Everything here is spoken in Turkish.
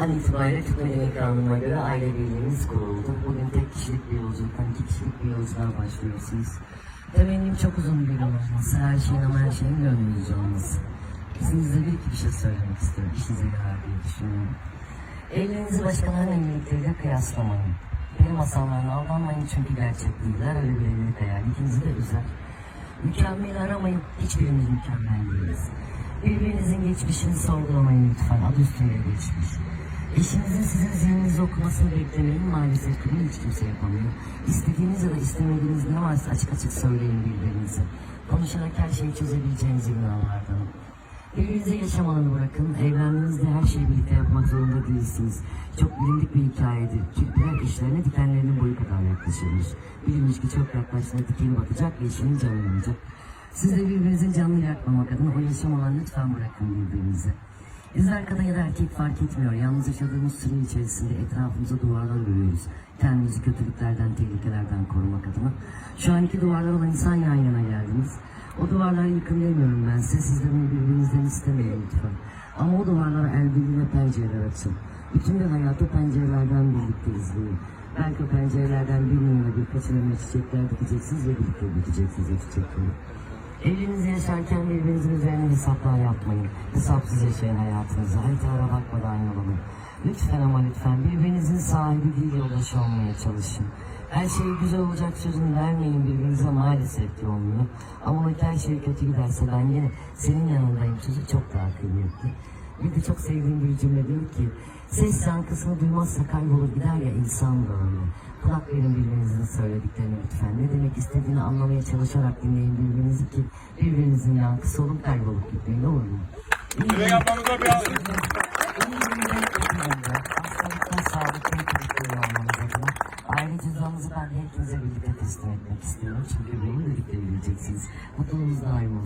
An itibariyle Türk Medeni Kanunu'na göre aile birliğimiz kuruldu. Bugün tek kişilik bir yolculuktan iki kişilik bir yolculuğa başlıyorsunuz. Temennim çok uzun bir yol olması, her şeyin ama her şeyin gönlünüzce olması. İzninizle bir iki bir şey söylemek istiyorum. İşinize yarar diye düşünüyorum. Evliliğinizi başkalarının evlilikleriyle kıyaslamayın. Benim masallarına aldanmayın çünkü gerçek değiller. Öyle bir evlilik hayal ikinizi de üzer. Mükemmel aramayın. Hiçbirimiz mükemmel değiliz. Birbirinizin geçmişini sorgulamayın lütfen. Adı üstünde geçmiş. Eşinizin sizin zihninizi okumasını beklemeyin. Maalesef bunu hiç kimse yapamıyor. İstediğiniz ya da istemediğiniz ne varsa açık açık söyleyin birbirinize. Konuşarak her şeyi çözebileceğiniz imkanlardan. Birbirinize yaşam alanı bırakın. Evlendiğinizde her şeyi birlikte yapmak zorunda değilsiniz. Çok bilindik bir hikayedir. Türkler eşlerine dikenlerinin boyu kadar yaklaşırmış. Bir ilişki çok yaklaştığında dikeni batacak ve eşinin canı yanacak. Siz de birbirinizin canını yakmamak adına o yaşam alanını lütfen bırakın birbirinize. Bizler kadın ya da erkek fark etmiyor. Yalnız yaşadığımız süre içerisinde etrafımıza duvarlar örüyoruz. Kendimizi kötülüklerden, tehlikelerden korumak adına. Şu an iki duvarlar olan insan yan yana geldiniz. O duvarları yıkın demiyorum ben size. Siz de birbirinizden istemeyin lütfen. Ama o duvarlara el birliğiyle pencereler açın. Bütün bir hayatı pencerelerden birlikte izleyin. Belki o pencerelerden birinin ya birkaçına çiçekler dikeceksiniz ve birlikte dikeceksiniz o çiçekleri. Evliliğinizi yaşarken birbirinizin üzerine hesaplar yapmayın. Hesapsız yaşayın hayatınızı. Haritalara bakmadan yol alın. Lütfen ama lütfen birbirinizin sahibi değil yoldaş olmaya çalışın. Her şey güzel olacak sözünü vermeyin birbirinize maalesef ki olmuyor. Ama o her şey kötü giderse ben yine senin yanındayım sözü çok daha kıymetli. Bir de çok sevdiğim bir cümle diyor ki ses yankısını duymazsa kaybolur gider ya insan da öyle. Kulak verin birbirinizin söylediklerini lütfen. Ne demek istediğini anlamaya çalışarak dinleyin birbirinizi ki birbirinizin yankısı olup kaybolup gitmeyin olur mu? İyi Ve yapmamıza bir adına. Aile cüzdanınızı ben hepinize birlikte teslim etmek istiyorum. Çünkü benim birlikte bileceksiniz. Mutluluğunuz daim olsun.